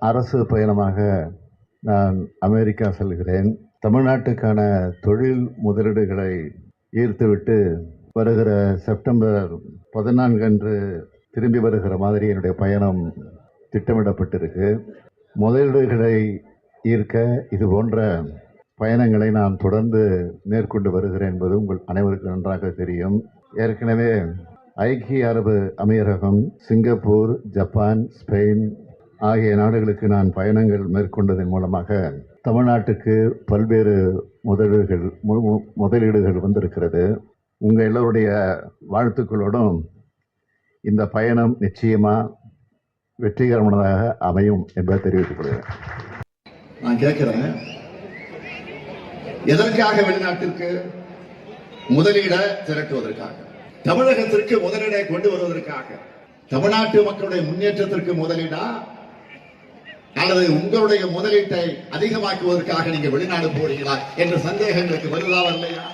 அரசு பயணமாக நான் அமெரிக்கா செல்கிறேன். தமிழ்நாட்டுக்கான தொழில் முதலீடுகளை ஈர்த்துவிட்டு வருகிற செப்டம்பர் பதினான்கு அன்று திரும்பி வருகிற மாதிரி என்னுடைய பயணம் திட்டமிடப்பட்டிருக்கு. முதலீடுகளை ஈர்க்க இது போன்ற பயணங்களை நான் தொடர்ந்து மேற்கொண்டு வருகிறேன் என்பது உங்கள் அனைவருக்கும் நன்றாக தெரியும். ஏற்கனவே ஐக்கிய அரபு அமீரகம் சிங்கப்பூர் ஜப்பான் ஸ்பெயின் ஆகிய நாடுகளுக்கு நான் பயணங்கள் மேற்கொண்டதன் மூலமாக தமிழ்நாட்டுக்கு பல்வேறு முதலீடுகள் மு- மு- முதலீடுகள் வந்திருக்கிறது. உங்கள் எல்லோருடைய வாழ்த்துக்களோடும் இந்த பயணம் நிச்சயமாக வெற்றிகரமானதாக அமையும் என்பதை தெரிவித்துக் கொள்கிறேன். நான் கேட்கிறேன் எதற்காக வெளிநாட்டிற்கு முதலீட திரட்டுவதற்காக? தமிழகத்திற்கு முதலீடை கொண்டு வருவதற்காக? தமிழ்நாட்டு மக்களுடைய முன்னேற்றத்திற்கு முதலீடா? அல்லது உங்களுடைய முதலீட்டை அதிகமாக்குவதற்காக நீங்க வெளிநாடு போறீங்களா? என்ற சந்தேகங்களுக்கு வருதா வரலையா